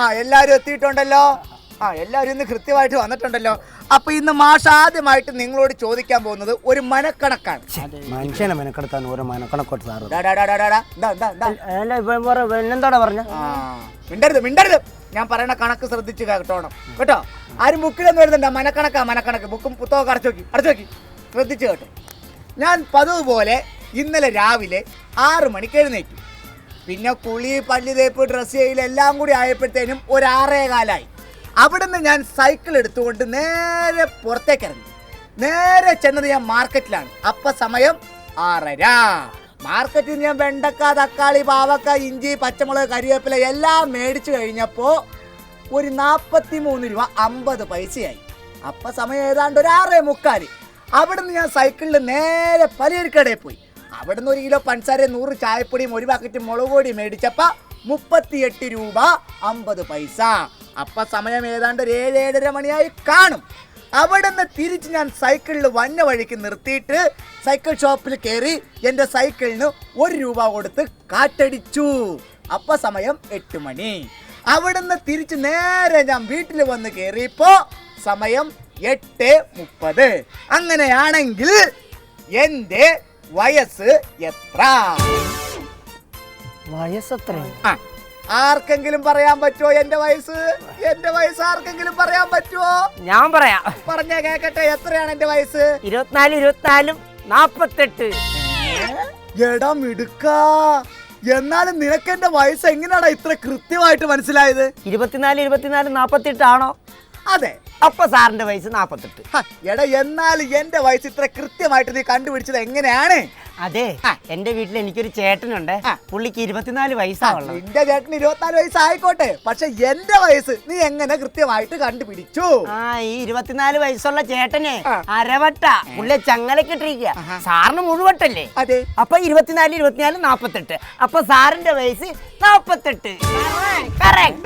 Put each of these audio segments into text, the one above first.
ആ എല്ലാവരും എത്തിയിട്ടുണ്ടല്ലോ. ആ എല്ലാവരും ഇന്ന് കൃത്യമായിട്ട് വന്നിട്ടുണ്ടല്ലോ. അപ്പൊ ഇന്ന് മാഷ് ആദ്യമായിട്ട് നിങ്ങളോട് ചോദിക്കാൻ പോകുന്നത് ഒരു മനക്കണക്കാണ്. മനുഷ്യനെ മെനക്കെടുത്താൻ ഓരോ മനക്കണക്കോട്ട് സാറ് ഡാ, ഡാ, ഡാ, ഡാ, ഡാ, ഡാ. ഇതാ, ഇതാ, ഇതാ. അല്ല ഇപ്പം പറ പിന്നെന്താടാ പറഞ്ഞ? ആ, മിണ്ടരുത് മിണ്ടരുത്. ഞാൻ പറയണ കണക്ക് ശ്രദ്ധിച്ച് കേട്ടോണം. കേട്ടോ? ആരും ബുക്കിലൊന്നും എഴുതണ്ട. മനക്കണക്കാ മനക്കണക്ക്. ബുക്കും പുസ്തകമൊക്കെ അടച്ചു നോക്കി അടച്ചു നോക്കി. ശ്രദ്ധിച്ച് കേട്ടോ. ഞാൻ പതിവ് പോലെ ഇന്നലെ രാവിലെ ആറ് മണിക്ക് എഴുന്നേറ്റു. പിന്നെ കുളി പല്ല് തേപ്പ് ഡ്രസ് ചെയ്യൽ എല്ലാം കൂടി ആയപ്പോഴത്തേനും ഒരു ആറേ കാലായി. അവിടുന്ന് ഞാൻ സൈക്കിൾ എടുത്തുകൊണ്ട് നേരെ പുറത്തേക്ക് ഇറങ്ങി. നേരെ ചെന്നത് ഞാൻ മാർക്കറ്റിലാണ് അപ്പൊ സമയം ആറര. മാർക്കറ്റിൽ ഞാൻ വെണ്ടക്ക തക്കാളി പാവക്ക ഇഞ്ചി പച്ചമുളക് കരിവേപ്പില എല്ലാം മേടിച്ചു കഴിഞ്ഞപ്പോ ഒരു നാൽപ്പത്തി മൂന്ന് രൂപ അമ്പത് പൈസയായി. അപ്പൊ സമയം ഏതാണ്ട് ഒരു ആറേ മുക്കാൽ. അവിടുന്ന് ഞാൻ സൈക്കിളിൽ നേരെ പലചരക്കടയിൽ പോയി. അവിടുന്ന് ഒരു കിലോ പഞ്ചസാര നൂറ് ചായപ്പൊടിയും ഒരു പാക്കറ്റ് മുളക് പൊടി മേടിച്ചപ്പോൾ മുപ്പത്തിയെട്ട് രൂപ അമ്പത് പൈസ. അപ്പൊ സമയം ഏതാണ്ട് ഒരു ഏഴ് ഏഴര മണിയായി കാണും. അവിടുന്ന് തിരിച്ച് ഞാൻ സൈക്കിളിൽ വന്ന വഴിക്ക് നിർത്തിയിട്ട് സൈക്കിൾ ഷോപ്പിൽ കയറി എന്റെ സൈക്കിളിന് ഒരു രൂപ കൊടുത്ത് കാറ്റടിച്ചു. അപ്പം സമയം എട്ട് മണി. അവിടുന്ന് തിരിച്ച് നേരെ ഞാൻ വീട്ടിൽ വന്ന് കയറിയപ്പോ സമയം എട്ട് മുപ്പത്. അങ്ങനെയാണെങ്കിൽ എന്റെ വയസ്സ് എത്ര? വയസ്സ് ആ, ആർക്കെങ്കിലും പറയാൻ പറ്റുമോ എന്റെ വയസ്സ്? എന്റെ വയസ്സ് ആർക്കെങ്കിലും പറയാൻ പറ്റുമോ ഞാൻ പറയാം. പറഞ്ഞ കേക്കട്ടെ എത്രയാണ് എന്റെ വയസ്സ്? ഇരുപത്തിനാല് ഇരുപത്തിനാലും നാപ്പത്തെട്ട്. എടാ മിടുക്ക. എന്നാലും നിനക്ക് എന്റെ വയസ്സ് എങ്ങനെയാടാ ഇത്ര കൃത്യമായിട്ട് മനസ്സിലായത്? ഇരുപത്തിനാല് ഇരുപത്തിനാല് നാപ്പത്തെട്ടാണോ അതെ. അപ്പൊ സാറിന്റെ വയസ്സ് നാപ്പത്തെട്ട്. എടാ എന്നാൽ എന്റെ വയസ്സ് ഇത്ര കൃത്യമായിട്ട് നീ കണ്ടുപിടിച്ചത് എങ്ങനെയാണ്? അതെ ആ. എന്റെ വീട്ടിൽ എനിക്കൊരു ചേട്ടനുണ്ട്. പുള്ളിക്ക് ഇരുപത്തിനാല് വയസ്സാണല്ലോ എന്റെ നിന്റെ ചേട്ടന് ഇരുപത്തിനാല് വയസ്സായിക്കോട്ടെ. പക്ഷെ എന്റെ വയസ്സ് നീ എങ്ങനെ കൃത്യമായിട്ട് കണ്ടുപിടിച്ചു? ആ ഈ ഇരുപത്തിനാല് വയസ്സുള്ള ചേട്ടനെ. അരവട്ട പുള്ളി ചങ്ങലക്കിട്ടിരിക്കുക സാറിന് മുഴുവട്ടല്ലേ? അതെ. അപ്പൊ ഇരുപത്തിനാല് ഇരുപത്തിനാല് നാപ്പത്തെട്ട്. അപ്പൊ സാറിന്റെ വയസ്സ് നാപ്പത്തെട്ട്. Correct.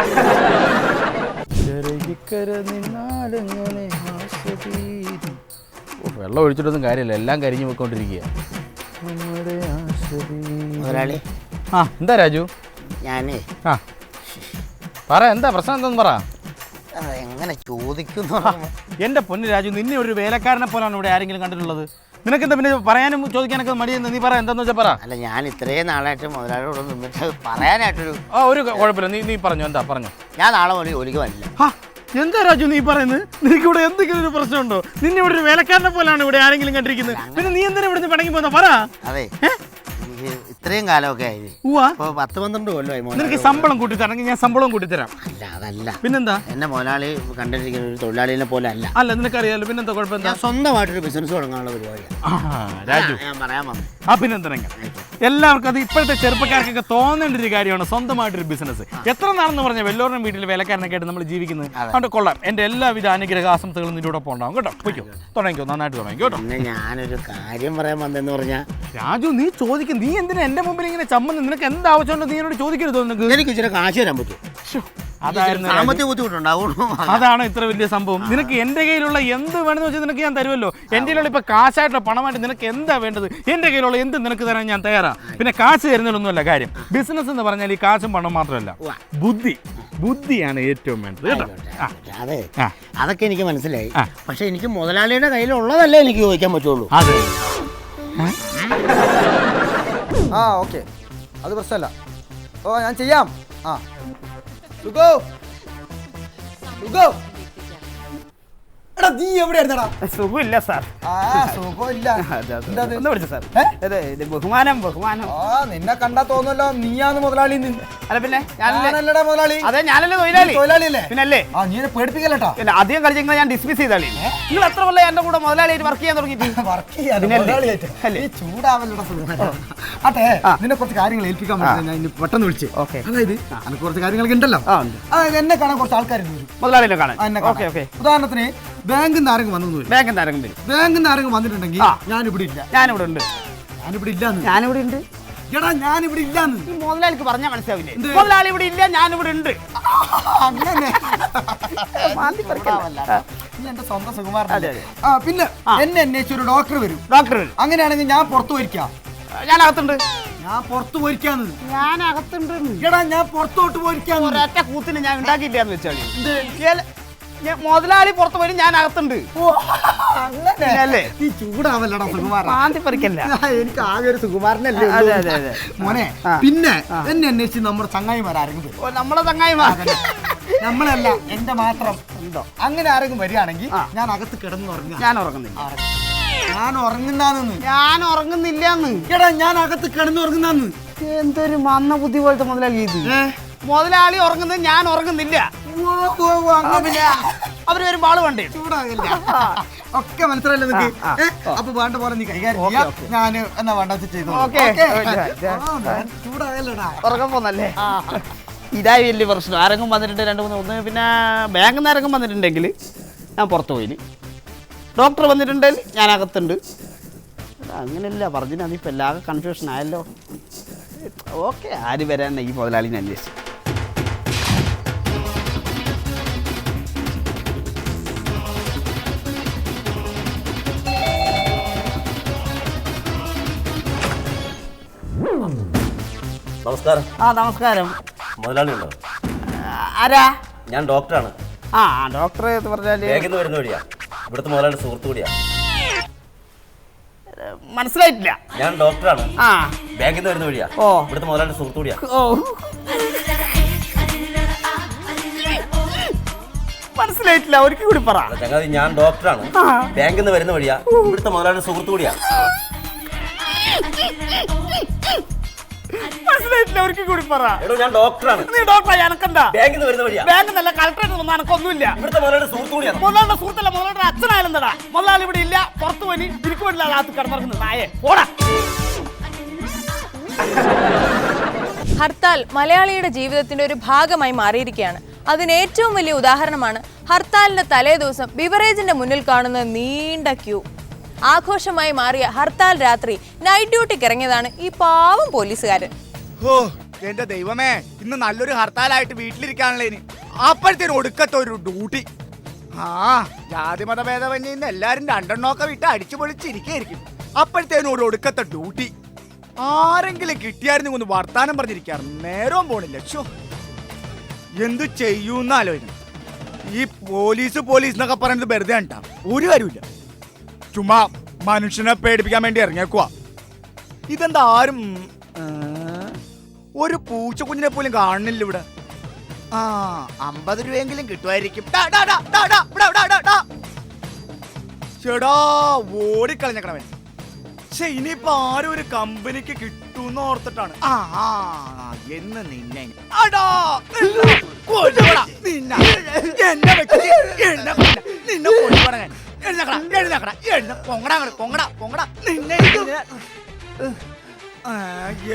വെള്ളം ഒഴിച്ചിട്ടൊന്നും കാര്യമില്ല. എല്ലാം കരിഞ്ഞു പോയിക്കൊണ്ടിരിക്കുക മുതലാളി. ആ എന്താ രാജു? ഞാനേ. ആ. പറ എന്താ പ്രശ്നം എന്താന്ന് പറ. എങ്ങനെ ചോദിക്കുന്നു? എന്റെ പൊന്ന് രാജു നിന്നെ ഒരു വേലക്കാരനെ പോലാണ് ഇവിടെ ആരെങ്കിലും കണ്ടിട്ടുള്ളത്. നിനക്ക് എന്താ പിന്നെ പറയാനും ചോദിക്കാനൊക്കെ മടിയെന്ന് നീ പറ എന്താന്ന് വെച്ചാൽ പറ. അല്ല ഞാൻ ഇത്രയും നാളായിട്ട് മുതലാളിയോട് നിന്നിട്ട് പറയാനായിട്ടൊരു ആ ഒരു കുഴപ്പമില്ല. നീ നീ പറഞ്ഞു എന്താ പറഞ്ഞു? ഞാൻ നാളെ മുതൽ ജോലിക്ക് വരില്ല. എന്താ രാജു നീ പറയുന്നത്? നിനക്ക് ഇവിടെ എന്തെങ്കിലും ഒരു പ്രശ്നമുണ്ടോ? നിന്നെ ഇവിടെ ഒരു വേലക്കാരനെ പോലാണ് ഇവിടെ ആരെങ്കിലും കണ്ടിരിക്കുന്നത്. പിന്നെ നീ എന്തിനാ ഇവിടെ പിണങ്ങി പോന്ന? പറ. അതെ. എനിക്ക് ഇത്രയും കാലമൊക്കെ ആയി. ഇപ്പൊ പത്ത് പന്ത്രണ്ട് കൊല്ലമായി നിനക്ക് ശമ്പളം കൂട്ടി തരണമെങ്കിൽ ഞാൻ ശമ്പളം കൂട്ടി തരാം അല്ല അതല്ല. പിന്നെന്താ? എന്നെ മുതലാളി കണ്ടിരിക്കുന്ന ഒരു തൊഴിലാളിനെ പോലെ അല്ല. അല്ല നിനക്കറിയാലോ പിന്നെന്താ കുഴപ്പം എന്താ ഞാൻ സ്വന്തമായിട്ടൊരു ബിസിനസ് തുടങ്ങാനുള്ള പരിപാടിയാണ് ആ, രാജു. ഞാൻ പറയാൻ വന്നു പിന്നെന്താ എല്ലാവർക്കും അത് ഇപ്പോഴത്തെ ചെറുപ്പക്കാർക്കൊക്കെ തോന്നേണ്ട ഒരു കാര്യമാണ് സ്വന്തമായിട്ടൊരു ബിസിനസ് എത്ര നാളെന്ന് പറഞ്ഞാൽ വെല്ലോറിനും വീട്ടിൽ വേലക്കാരനൊക്കെ ആയിട്ട് നമ്മൾ ജീവിക്കുന്നത്? അതുകൊണ്ട് കൊള്ളാം. എന്റെ എല്ലാവിധ അനുഗ്രഹ ആശംസകളും നിന്റെ കൂടെ ഉണ്ടാവും കേട്ടോ? പോയിക്കോ. തുടങ്ങിക്കോ നന്നായിട്ട് തുടങ്ങിക്കോ കേട്ടോ? പിന്നെ ഞാനൊരു കാര്യം പറയാൻ വന്നെന്ന് പറഞ്ഞാൽ രാജു നീ ചോദിക്കും നീ എന്തിനാ എന്റെ മുമ്പിൽ ഇങ്ങനെ ചമ്മന്ന്. നിനക്ക് എന്ത് ആവശ്യമുണ്ടോ നീ എന്നോട് ചോദിക്കരുത് നിനക്ക്? എനിക്ക് ഇച്ചിരി കാശ് തരാൻ പറ്റും. ശ്ശോ, അതായിരുന്നു രാജു. സാമ്പത്തിക ബുദ്ധിമുട്ടുണ്ടാവുള്ളൂ. അതാണ് ഇത്ര വലിയ സംഭവം. നിനക്ക് എന്റെ കയ്യിലുള്ള എന്ത് വേണമെന്ന് വെച്ചാൽ നിനക്ക് ഞാൻ തരുമല്ലോ. എന്റെ കയ്യിലുള്ള ഇപ്പൊ കാശായിട്ടുള്ള പണമായിട്ട് നിനക്ക് എന്താ വേണ്ടത്? എന്റെ കയ്യിലുള്ള എന്ത് നിനക്ക് തരാൻ ഞാൻ തയ്യാറാ? പിന്നെ കാശ് തരുന്നതിലൊന്നുമല്ല കാര്യം. ബിസിനസ് എന്ന് പറഞ്ഞാൽ ഈ കാശും പണം മാത്രമല്ല. ബുദ്ധി. ബുദ്ധിയാണ് ഏറ്റവും വേണ്ടത്. കേട്ടോ? അതെ. അതൊക്കെ എനിക്ക് മനസ്സിലായി. പക്ഷെ എനിക്ക് മുതലാളിയുടെ കയ്യിലുള്ളതല്ലേ എനിക്ക് ചോദിക്കാൻ പറ്റുള്ളൂ. അതെ. ആ ഓക്കെ. അത് പ്രശ്നമല്ല. ഓ ഞാൻ ചെയ്യാം. ആ. സുഖോ? സുഖോ? എടാ നീ എവിടെയായിരുന്നടാ? സുഖമില്ല സാർ. ആ സുഖമില്ല. എന്താ ഇത്? ഒന്ന് വിളിച്ചു സാർ. ഏ? ഇത് ഇത് ബഹുമാനം ബഹുമാനം. ആ നിന്നെ കണ്ടാ തോന്നുമല്ലോ നീയാന്ന് മുതലാളി. അല്ല പിന്നെ ഞാനല്ലേ? ഞാനല്ലടാ മുതലാളി. അതെ ഞാനല്ലേ തൊഴിലാളി. തൊഴിലാളിയല്ലേ? പിന്നല്ലേ? ആ നീ എന്നെ പേടിപ്പിക്കലട്ടാ. അധികം കളിച്ചെങ്കിൽ ഞാൻ ഡിസ്മിസ് ചെയ്താളി. നിങ്ങൾ എത്ര കൊല്ലം എന്റെ കൂടെ മുതലാളിയായിട്ട് വർക്ക് ചെയ്യാൻ തുടങ്ങിയിട്ട്? വർക്ക് ചെയ്യാൻ പിന്നല്ലേ? മുതലാളിയായിട്ട്. അല്ലേ? നീ ചൂടാവല്ലടാ സുഖം അതെ നിന്നെ കുറച്ച് കാര്യങ്ങൾ ഏൽപ്പിക്കാൻ വേണ്ടി ഞാൻ പെട്ടെന്ന് വിളിച്ചേ. ഓക്കേ. അതായത് അനക്ക് കുറച്ച് കാര്യങ്ങളൊക്കെ ഉണ്ടല്ലോ. ആ, ഉണ്ട്. അതായത് എന്നെ കാണാൻ കുറച്ച് ആൾക്കാർ വരും മുതലാളിനെ കാണാൻ. എന്നെ ഓക്കെ ഓക്കെ. ഉദാഹരണത്തിന് ബാങ്കിൽ നിന്ന് ആരെങ്കിലും വന്നു വരും ബാങ്ക് എന്തായാലും വരും. ബാങ്കിൽ നിന്ന് ആരെങ്കിലും വന്നിട്ടുണ്ടെങ്കിൽ. ഞാനിവിടെ ഇല്ല. ഞാനിവിടെ ഉണ്ട് ഞാനിവിടെ ഇല്ല ഞാനിവിടെ ഉണ്ട്. എടാ ഞാനിവിടെ ഇല്ലാന്ന് ഈ മുതലാളിക്ക് പറഞ്ഞാൽ മനസ്സിലാവില്ലേ? മുതലാളി ഇവിടെ ഇല്ല ഞാനിവിടെ ഉണ്ട്. അങ്ങനെ. എന്റെ സ്വന്തം സുകുമാരൻ. ആ പിന്നെ എന്നെ അന്വേഷിച്ച ഒരു ഡോക്ടർ വരും. ഡോക്ടർ വരും. അങ്ങനെയാണെങ്കിൽ ഞാൻ പുറത്തു പോയിരിക്കാം. ഞാൻ അകത്തുണ്ട് ഞാൻ പുറത്ത് പോയിരിക്കാന്ന് ഞാൻ അകത്തുണ്ട് എടാ ഞാൻ പുറത്തോട്ട് പോയിരിക്കാന്ന് ഒരൊറ്റ കൂത്തിന് ഞാൻ ഉണ്ടാക്കിയില്ലാന്ന് വെച്ചാൽ മുതലാളി പുറത്ത് വരും ഞാൻ അകത്തുണ്ട് അല്ലേ? നീ ചൂടാവല്ലടാ സുകുമാര മാന്തി പറിക്കല്ല. എനിക്ക് ആകെ ഒരു സുകുമാരനല്ലേ. മോനെ പിന്നെ എന്നെ അന്വേഷിച്ച് നമ്മുടെ ചങ്ങായിമാർ ആരെങ്കിലും നമ്മളെ ചങ്ങായിമാർ. നമ്മളല്ല എന്റെ മാത്രം ഉണ്ടോ? അങ്ങനെ ആരെങ്കിലും വരികയാണെങ്കിൽ ഞാൻ അകത്ത് കിടന്ന് ഉറങ്ങാം ഞാൻ ഉറങ്ങുന്നില്ല. ഞാൻ ഉറങ്ങുന്നാന്ന്. ഞാൻ ഉറങ്ങുന്നില്ലാന്ന്. എടാ ഞാൻ അകത്ത് കിടന്ന് ഉറങ്ങുന്നാന്ന്. എന്തൊരു മന്ന ബുദ്ധി പോലത്തെ മുതലാളി ഇത്? മുതലാളി ഉറങ്ങുന്നത് ഞാൻ ഉറങ്ങുന്നില്ല. പിന്നെ അവർ ഒരു ബാൾ വേണ്ടേ ചൂടാകില്ല ഒക്കെ മനസ്സിലായില്ല നിനക്ക്? ഏ? അപ്പൊ വേണ്ട പോലെ നീ കൈകാര്യം ചെയ്യാം. ഞാൻ എന്നാ വേണ്ട ചെയ്തു ഓക്കേ. ചൂടാകല്ലടാ ഉറക്കം പോന്നല്ലേ? ഇതായി വലിയ പ്രശ്നം. ആരെങ്കിലും വന്നിട്ടുണ്ട് രണ്ട് മൂന്ന് ഒന്ന് പിന്നെ ബാങ്കിൽ നിന്ന് ആരെങ്കിലും വന്നിട്ടുണ്ടെങ്കിൽ ഞാൻ പുറത്ത് പോയിന് ഡോക്ടർ വന്നിട്ടുണ്ടെങ്കിൽ ഞാൻ അകത്തുണ്ട് എടാ, അങ്ങനെയല്ല പറഞ്ഞിട്ട് അതിപ്പോൾ എല്ലാവർക്കും കൺഫ്യൂഷൻ ആയല്ലോ. ഓക്കെ ആര് വരാൻ ഈ മുതലാളിനെ അന്വേഷിച്ചു? നമസ്കാരം. ആ നമസ്കാരം. മുതലാളി ഉണ്ടോ ആരാ? ഞാൻ ഡോക്ടറാണ്. ആ ഡോക്ടർ എന്ന് പറഞ്ഞാൽ വേഗം വരുന്ന വഴിയാ. ഇവിടുത്തെ മുതലാളി സുഹൃത്തു കൂടിയാ. മനസ്സിലായിട്ടില്ല. ഞാൻ ഡോക്ടറാണ്. ആ. ബാങ്കിൽ നിന്ന് വരുന്ന വഴിയാ. ഓ. ഇവിടുത്തെ മുതലാളി സുഹൃത്തു കൂടിയാ. ഓ. മനസ്സിലായിട്ടില്ല ഒരിക്കൽ കൂടി പറ. ചങ്ങാതി ഞാൻ ഡോക്ടറാണ്. ബാങ്കിൽ നിന്ന് വരുന്ന വഴിയാ. ഇവിടുത്തെ മുതലാളിയുടെ സുഹൃത്തു കൂടിയാ. മനസ്സിലായിട്ടില്ല കൂടി പറ. എടോ ഞാൻ ഡോക്ടറാണ് നീ ഡോക്ടറാ എനക്കെന്താ ബാങ്കിൽ നിന്ന് വരുന്ന വഴിയാ. ബാങ്ക് നല്ല കളക്ടറേറ്റ് ഒന്നും എനക്കൊന്നുമില്ല ഇവിടുത്തെ മുതലാളിയുടെ സുഹൃത്തു കൂടിയാണ് മുതലാളിയുടെ സുഹൃത്തല്ല മുതലാളിയുടെ അച്ഛനായാലെന്താടാ മുതലാളി ഇവിടെ ഇല്ല പുറത്തു പോയി തിരിക്കു വേണ്ടില്ല അകത്ത് കിടന്നിറങ്ങുന്നത് നായേ പോടാ. ഹർത്താൽ മലയാളിയുടെ ജീവിതത്തിന്റെ ഒരു ഭാഗമായി മാറിയിരിക്കുകയാണ്. അതിന് ഏറ്റവും വലിയ ഉദാഹരണമാണ് ഹർത്താലിന്റെ തലേദിവസം ബിവറേജിന്റെ മുന്നിൽ കാണുന്ന നീണ്ട ക്യൂ. ആഘോഷമായി മാറിയ ഹർത്താൽ രാത്രി നൈറ്റ് ഡ്യൂട്ടിക്ക് ഇറങ്ങിയതാണ് ഈ പാവം പോലീസുകാരൻ. ഓ എന്റെ ദൈവമേ ഇന്ന് നല്ലൊരു ഹർത്താലായിട്ട് വീട്ടിലിരിക്കാനുള്ള ഇനി. അപ്പോഴത്തേനും ഒടുക്കത്തെ ഒരു ഡ്യൂട്ടി. ആ ജാതിമത ഭേദമന്യേ ഇന്ന് എല്ലാരും രണ്ടെണ്ണമൊക്കെ വിട്ട് അടിച്ചു പൊളിച്ചിരിക്കും അപ്പോഴത്തേനും ഒരു ഒടുക്കത്തെ ഡ്യൂട്ടി. ആരെങ്കിലും കിട്ടിയായിരുന്നു ഒന്ന് വർത്താനം പറഞ്ഞിരിക്കാറ്. നേരവും പോണില്ല. ഷോ എന്ത് ചെയ്യൂന്ന് ആലോചിക്കണം ഈ പോലീസ് പോലീസ് എന്നൊക്കെ പറയുന്നത് വെറുതെ കണ്ടാ. ഒരു കാര്യമില്ല ചുമ്മാ മനുഷ്യനെ പേടിപ്പിക്കാൻ വേണ്ടി ഇറങ്ങിയേക്കുവാ. ഇതെന്താ ആരും ഒരു പൂച്ചക്കുഞ്ഞിനെ പോലും കാണുന്നില്ല ഇവിടെ ആ അമ്പത് രൂപയെങ്കിലും കിട്ടുമായിരിക്കും. ചേടാ ഓടിക്കളഞ്ഞക്കണവൻ പക്ഷെ ഇനിയിപ്പോ ആരും ഒരു കമ്പനിക്ക് കിട്ടൂന്ന് ഓർത്തിട്ടാണ് ആ എന്ന് നിന്നെ. എന്നെ വെച്ച് എന്നെ. നിന്നെ ഞാൻ. എഴുന്നേക്കടാ, എഴുന്നേക്കടാ, എഴുന്ന- പൊങ്ങടാ പൊങ്ങടാ, പൊങ്ങടാ. നിന്നെ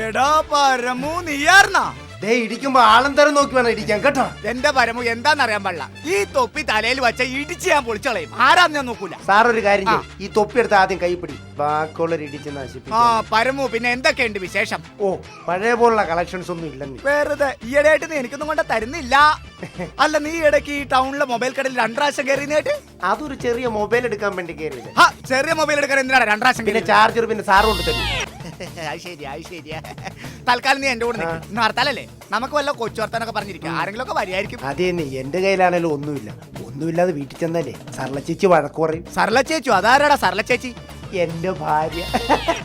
എടാ പരമു നീയാർന്നാ ദേ ഇടിക്കുമ്പോ ആളം തരം നോക്കി വേണം ഇടിക്കാൻ കേട്ടോ? എന്റെ പരമു എന്താന്നറിയാൻ പാടില്ല. ഈ തൊപ്പി തലയിൽ വെച്ച ഇടിച്ച് ഞാൻ പൊളിച്ചളയും. ആരാന്ന് ഞാൻ നോക്കൂല. സാർ ഒരു കാര്യം ചെയ്യ്. ഈ തൊപ്പി എടുത്ത് ആദ്യം കൈപ്പിടി ബാക്കിയുള്ളവർ ഇടിച്ച് ആ പരമു പിന്നെ എന്തൊക്കെയുണ്ട് വിശേഷം? ഓ പഴയ പോലുള്ള കളക്ഷൻസ് ഒന്നും ഇല്ലെന്ന്. വേറെ ഈയിടെയായിട്ട് നീ എനിക്കൊന്നും കൊണ്ട് തരുന്നില്ല. അല്ല നീ ഇടയ്ക്ക് ഈ ടൗണിലെ മൊബൈൽ കടയിൽ രണ്ടാഴ്ച കയറിയതായിട്ട് അതൊരു ചെറിയ മൊബൈൽ എടുക്കാൻ വേണ്ടി കയറിയത് ചെറിയ മൊബൈൽ എടുക്കാൻ എന്തിനാണ് രണ്ടാഴ്ച പിന്നെ ചാർജർ പിന്നെ സാർ കൊണ്ട് തരും. അത് ശരി അത് ശരിയാ തൽക്കാലം നീ എന്റെ കൂടെ നിൽക്കും ഹർത്താലല്ലേ? നമുക്ക് വല്ല കൊച്ചു വർത്താനൊക്കെ പറഞ്ഞിരിക്കാം. ആരെങ്കിലും ഒക്കെ വരിയായിരിക്കും. അതേ നീ എന്റെ കയ്യിലാണെങ്കിലും ഒന്നുമില്ല. ഒന്നുമില്ലാതെ വീട്ടിൽ ചെന്നാലേ സർല ചേച്ചി വഴക്ക് പറയും. സർല ചേച്ചു? അതാരാടാ സർല ചേച്ചി? എന്റെ ഭാര്യ.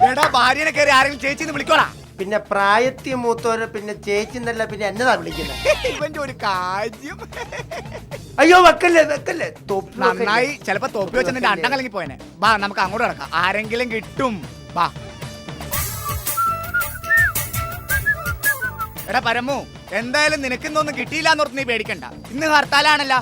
എടാ ഭാര്യനെ കയറി ആരെങ്കിലും ചേച്ചി എന്ന് വിളിക്കോടാ പിന്നെ പ്രായത്തിൽ മൂത്തോര് പിന്നെ ചേച്ചി എന്നല്ല പിന്നെ എന്നതാ വിളിക്കുന്നത്? ഇവന്റെ ഒരു കാര്യം. അയ്യോ വെക്കല്ലേ വെക്കല്ലേ? തൊപ്പി നന്നായി. ചിലപ്പോ തൊപ്പി വെച്ചാൽ നിന്റെ അണ്ടം കലങ്ങി പോയനെ. ബാ നമുക്ക് അങ്ങോട്ട് കിടക്കാം ആരെങ്കിലും കിട്ടും. ബാ. എടാ പരമു എന്തായാലും നിനക്കിന്നൊന്നും കിട്ടിയില്ല എന്നോർത്ത് നീ പേടിക്കണ്ട. ഇന്ന് ഹർത്താലാണല്ല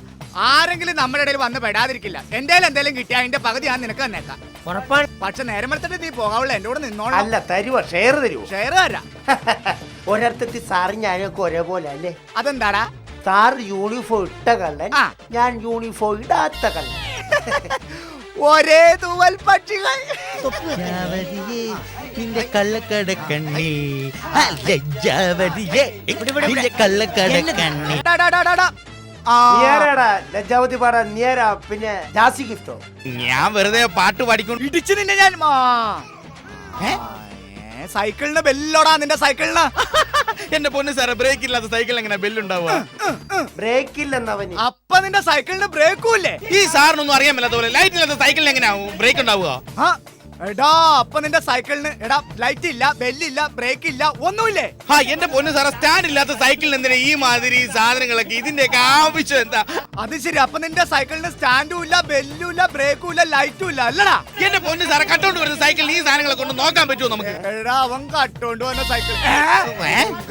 ആരെങ്കിലും നമ്മുടെ ഇടയിൽ വന്ന് പെടാതിരിക്കില്ല. എന്തായാലും എന്തായാലും കിട്ടിയ അതിന്റെ പകുതി ഞാൻ നിനക്ക് തന്നേക്കാം. ഉറപ്പാണ്. പക്ഷെ നേരം എടുത്തിട്ട് നീ പോകാവുള്ള എന്റെ കൂടെ നിന്നോളാം അല്ല തരുവോ? ഷെയർ തരുവോ? ഷെയർ തരാം. ഒരർത്ഥത്തിൽ സാറും ഞാനൊക്കെ ഒരേപോലെ അല്ലേ? അതെന്താടാ? സാർ യൂണിഫോം ഇട്ട കള്ളൻ ആ. ഞാൻ യൂണിഫോം ഇടാത്ത കള്ളൻ. ഒരേ തൂവൽ പക്ഷികൾ നിന്റെ കള്ളക്കടക്കണ്ണി ലജ്ജാവതിയെ നിന്റെ കള്ളക്കടക്കണ്ണി ഡാ, ഡാ, ഡാ, ഡാ, ഡാ. ആ. നിയരാടാ ലജ്ജാവതി പാടാ നിയരാ പിന്നെ ജാസി ഗിഫ്റ്റോ ഞാൻ വെറുതെ പാട്ട് പാടിക്കൊണ്ട് ഇടിച്ചു നിന്നെ ഞാൻ. ഏ? സൈക്കിളിന് ബെല്ലോടാ നിന്റെ സൈക്കിളിന് എന്റെ പൊന്ന് സാറേ ബ്രേക്ക് ഇല്ലാത്ത സൈക്കിൾ എങ്ങനെ ബെല്ലുണ്ടാവുക? ബ്രേക്ക് ഇല്ലെന്നവന്. അപ്പൊ നിന്റെ സൈക്കിളിന് ബ്രേക്കും ഇല്ലേ? ഈ സാറിനൊന്നും അറിയാൻ മേലാത്ത പോലെ ലൈറ്റ് ഇല്ലാത്ത സൈക്കിളിൽ എങ്ങനെയാവും? ബ്രേക്ക് ഉണ്ടാവുക? ആ, എടാ അപ്പൊ നിന്റെ സൈക്കിളിന് എടാ ലൈറ്റ് ഇല്ല ബെല്ലില്ല ബ്രേക്ക് ഇല്ല ഒന്നുമില്ലേ? ആ എന്റെ പൊന്ന് സാറേ സ്റ്റാൻഡ് ഇല്ലാത്ത സൈക്കിളിന് എന്തിനാ ഈ മാതിരി സാധനങ്ങളൊക്കെ? ഇതിന്റെയൊക്കെ ആവശ്യം എന്താ? അത് ശരി അപ്പൊ നിന്റെ സൈക്കിളിന് സ്റ്റാൻഡും ഇല്ല ബെല്ലും ഇല്ല ബ്രേക്കും ഇല്ല ലൈറ്റും ഇല്ല അല്ലടാ? എന്റെ പൊന്ന് സാറേ കട്ടോണ്ട് വരുന്ന സൈക്കിളിൽ ഈ സാധനങ്ങളെ കൊണ്ട് നോക്കാൻ പറ്റുമോ നമുക്ക്? എടാ അവൻ കട്ടോണ്ട് വന്ന സൈക്കിൾ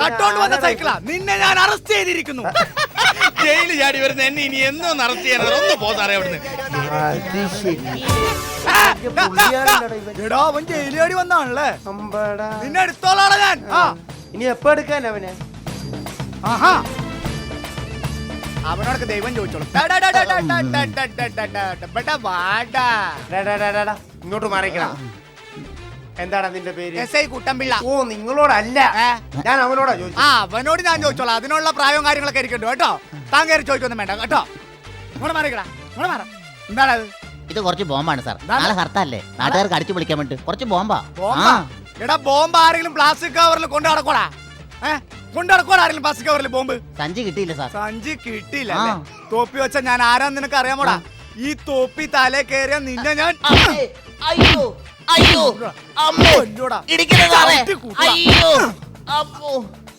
കട്ടോണ്ട് വന്ന സൈക്കിളാ നിന്നെ ഞാൻ അറസ്റ്റ് ചെയ്തിരിക്കുന്നു. ജയിലിൽ ചാടി വരുന്ന എന്നെ ഇനി എന്നോ അറസ്റ്റ് ചെയ്യാൻ ഒന്ന് പോ സാറേ അവിടുന്ന്. എടാ അവൻ ജയിലേടി വന്നാണല്ലേ നിന്നെ എടുത്തോളാണ് ഞാൻ ആ ഇനി എപ്പോ എടുക്കാൻ അവനെ ആഹാ അവനോടൊക്കെ ദൈവം ചോദിച്ചോളൂ ഇങ്ങോട്ട് മറിക്കണം എന്താണ് അതിന്റെ പേര് എസ് ഐ കുട്ടമ്പിള്ള ഓ നിങ്ങളോടല്ല ഞാൻ അവനോടാ ചോദിച്ചു ആ അവനോട് ഞാൻ ചോദിച്ചോളാം അതിനുള്ള പ്രായവും കാര്യങ്ങളൊക്കെ ഇരിക്കണ്ടോ കേട്ടോ താൻ ചോദിക്കൊന്നും വേണ്ട കേട്ടോ ഇങ്ങോട്ട് മാറിക്കടാ ഇങ്ങോട്ട് മാറാം എന്താണത് ഇത് കുറച്ച് ബോംബാണ് സാർ? നാളെ ഹർത്താല്ലേ നാട്ടുകാർക്ക് അടിച്ചു വിളിക്കാൻ വേണ്ടി. കുറച്ച് ബോംബാ. ബോംബാ? എടാ ബോംബ് ആരെങ്കിലും പ്ലാസ്റ്റിക് കവറിൽ കൊണ്ടു നടക്കോടാ ഏ? കൊണ്ടു നടക്കോടാ ആരെങ്കിലും പ്ലാസ്റ്റിക് കവറിൽ ബോംബ്? സഞ്ചി കിട്ടിയില്ല സാർ. സഞ്ചി കിട്ടിയില്ല ആ. അല്ലേ? തോപ്പി വെച്ച ഞാൻ ആരാ നിനക്ക് അറിയാമോടാ? ഈ തോപ്പി തലേ കയറിയ നിന്നെ ഞാൻ അയ്യോ അയ്യോ കൊല്ലൂടാ. ചവിട്ടി കൂട്ടുക. അപ്പോ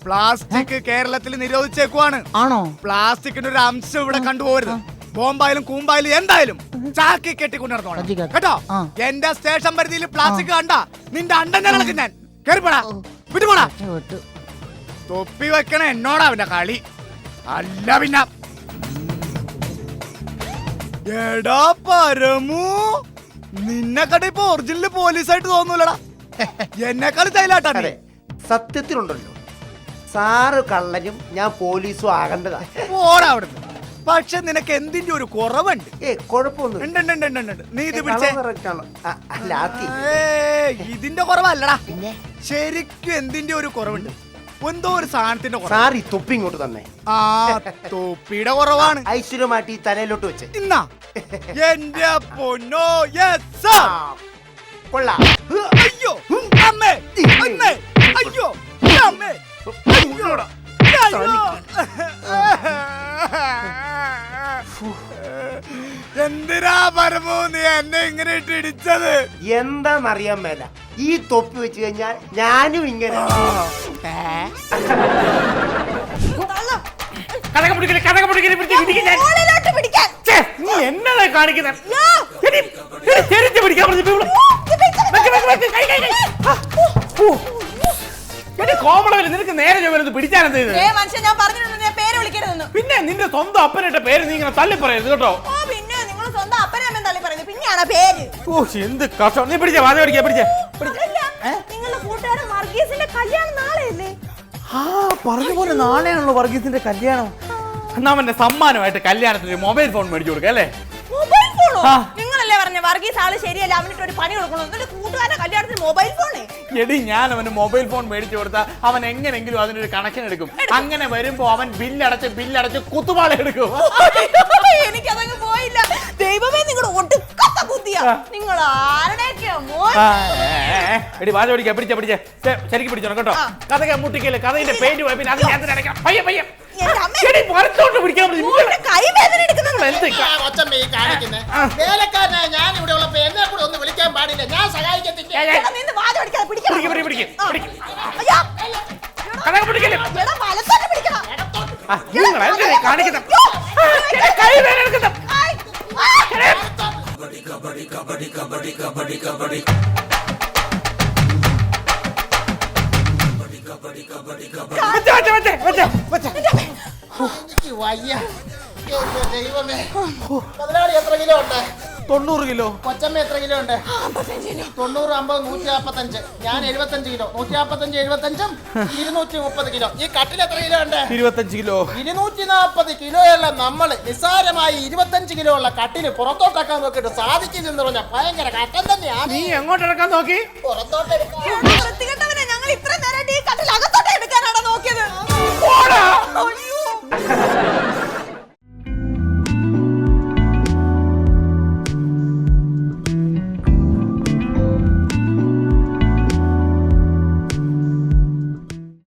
പ്ലാസ്റ്റിക് കേരളത്തിൽ നിരോധിച്ചേക്കുവാണ്. ആണോ? പ്ലാസ്റ്റിക്കിന്റെ ഒരു അംശം ഇവിടെ കണ്ടുപോകരുത്. ബോംബായാലും കൂമ്പായാലും എന്തായാലും ചാക്കി കെട്ടി കൊണ്ടു കേട്ടോ. എന്റെ സ്റ്റേഷൻ പരിധിയിൽ പ്ലാസ്റ്റിക് കണ്ട നിന്റെ അണ്ടൻ ഞങ്ങൾക്ക് ഞാൻ. കേറിപ്പോടാ വിട്ടുപോടാ. വിട്ടു തൊപ്പി വെക്കണ എന്നോടാ അവന്റെ കളി. അല്ല പിന്നെ. എടാ പരമു. നിന്നെ കണ്ട ഇപ്പൊ ഒറിജിനൽ പോലീസായിട്ട് തോന്നൂലടാ. എന്നെ ചൈലാട്ടാ നീ. അതെ സത്യത്തിലുണ്ടല്ലോ. സാറ് കള്ളനും ഞാൻ പോലീസും ആകണ്ടതാ. ഓടാ അവിടുന്ന്. പക്ഷെ നിനക്ക് എന്തിന്റെ ഒരു കുറവുണ്ട് ഏ കുഴപ്പമൊന്നും ഉണ്ട് ഉണ്ട് ഉണ്ട് ഉണ്ട്, ഉണ്ട്, ഉണ്ട്. നീ ഇത് പിടിച്ചേ ഏയ്, ഇതിന്റെ കുറവല്ലടാ പിന്നെ ശരിക്കും എന്തിന്റെ ഒരു കുറവുണ്ട് എന്തോ ഒരു സാധനത്തിന്റെ കുറവ് സാറി തൊപ്പി ഇങ്ങോട്ട് തന്നെ ആ തൊപ്പിയുടെ കുറവാണ് ഐശ്വര്യമായിട്ട് ഈ തലയിലോട്ട് വെച്ച് ഇന്നാ എന്റെ പൊന്നോ യെസ് കൊള്ളാം അയ്യോ അമ്മേ അമ്മേ അയ്യോ അമ്മേ അയ്യോ അയ്യോ. എന്തിനാ പരമോ നീ എന്നെ ഇങ്ങനെ ഇട്ട് ഇടിച്ചത്? എന്താന്നറിയാൻ മേല. ഈ തൊപ്പി വെച്ച് കഴിഞ്ഞാൽ ഞാനും ഇങ്ങനെ. കടക പിടിക്കൽ കടക പിടിക്കൽ പിടിച്ച് ഇടിക്ക് ഞാൻ. മോളിലോട്ട് പിടിക്കാൻ. ഛേ, നീ എന്നതാ കാണിക്കുന്നത്? എടി, എടി, ചെരിച്ച് പിടിക്കാൻ പറഞ്ഞപ്പോ ഇവൾ വെക്ക്, വെക്ക്, വെക്ക്, കൈ, കൈ, കൈ. ആ, ഓ. എടി കോമളവല്ലേ നിനക്ക് നേരെ ചെയ്ത് ഏ മനുഷ്യൻ ഞാൻ പറഞ്ഞിട്ടുണ്ട് ഞാൻ വിളിക്കരുതെന്ന്. പിന്നെ നിന്റെ സ്വന്തം അപ്പനിട്ട പേര് നീ ഇങ്ങനെ തള്ളി പറയരുത് കേട്ടോ. ഓ പിന്നെ നിങ്ങൾ സ്വന്തം അപ്പനെ അമ്മയും തള്ളി പറയുന്നത് പിന്നെയാണ് പേര്? ഓ എന്ത് കഷ്ടം. നീ പിടിച്ചേ വാദം പിടിക്കാ പിടിച്ചേ അതല്ല, നിങ്ങളുടെ കൂട്ടുകാരൻ വർഗീസിന്റെ കല്യാണം നാളെയല്ലേ? ആ പറഞ്ഞ പോലെ നാളെയാണല്ലോ വർഗീസിന്റെ കല്യാണം. എന്നാ അവന്റെ സമ്മാനമായിട്ട് കല്യാണത്തിന് ഒരു മൊബൈൽ ഫോൺ മേടിച്ചു കൊടുക്കാം അല്ലേ? മൊബൈൽ ഫോണോ? ആ. വർഗീസ് ആൾ ശരിയല്ല അവനിട്ട് ഒരു പണി കൊടുക്കണം. എന്നിട്ട് കൂട്ടുകാരെ കല്യാണത്തിന് മൊബൈൽ ഫോണേ എടി ഞാൻ അവന് മൊബൈൽ ഫോൺ മേടിച്ചു കൊടുത്താൽ അവൻ എങ്ങനെങ്കിലും അതിനൊരു കണക്ഷൻ എടുക്കും. അങ്ങനെ വരുമ്പോ അവൻ ബില്ലടച്ച് ബില്ലടച്ച് കുത്തുപാള എടുക്കും. എനിക്കതങ്ങ് പോയില്ല. ദൈവമേ നിങ്ങളുടെ ഒട്ടുക്കത്ത കുത്തിയ നിങ്ങൾ ആരുടെ. എടി വാല പിടിക്കാ പിടിച്ച പിടിച്ചേ. ശരിക്കും പിടിച്ചോണം കേട്ടോ. കഥക മുട്ടിക്കൽ കഥയിന്റെ പെയിന്റ് പോയി പിന്നെ അത് ഞാൻ തന്നെ അടയ്ക്കണം പയ്യെ പയ്യെ. എന്റെ അമ്മ. എടി വരത്തോട്ട് പിടിക്കാൻ കാണിക്കുന്നേ. വേലക്കാരനായ ഞാൻ ഇവിടെ ഉള്ളപ്പോ എന്നെ കൂടെ ഒന്ന് വിളിക്കാൻ പാടില്ല. ഞാൻ സഹായിക്കത്തില്ല. എടാ, കബഡി കബഡി കബഡി കബഡി കബഡി വയ്യ. ദൈവമേ. മുതലാളി എത്ര കിലോ ഉണ്ട്? തൊണ്ണൂറ് കിലോ. കൊച്ചമ്മ എത്ര കിലോ ഉണ്ട്? തൊണ്ണൂറ് അമ്പത് നൂറ്റി നാപ്പത്തഞ്ച് ഞാൻ എഴുപത്തഞ്ച് കിലോ. നൂറ്റി നാപ്പത്തഞ്ച് എഴുപത്തഞ്ചും ഇരുന്നൂറ്റി മുപ്പത് കിലോ. ഈ കട്ടിൽ എത്ര കിലോ ഉണ്ട്? ഇരുപത്തഞ്ച് കിലോ. ഇരുന്നൂറ്റി നാപ്പത് കിലോയുള്ള നമ്മൾ നിസ്സാരമായി ഇരുപത്തഞ്ച് കിലോ ഉള്ള കട്ടിൽ പുറത്തോട്ടാക്കാൻ നോക്കിയിട്ട് സാധിക്കില്ലെന്ന് പറഞ്ഞ ഭയങ്കര കട്ടൻ തന്നെയാണ് നീ എങ്ങോട്ട് ഇറക്കാൻ നോക്കി പുറത്തോട്ട് ഞങ്ങൾ ഇത്ര നേരം ഈ കട്ടിൽ അകത്തോട്ട് എടുക്കാനാണ് നോക്കിയത്?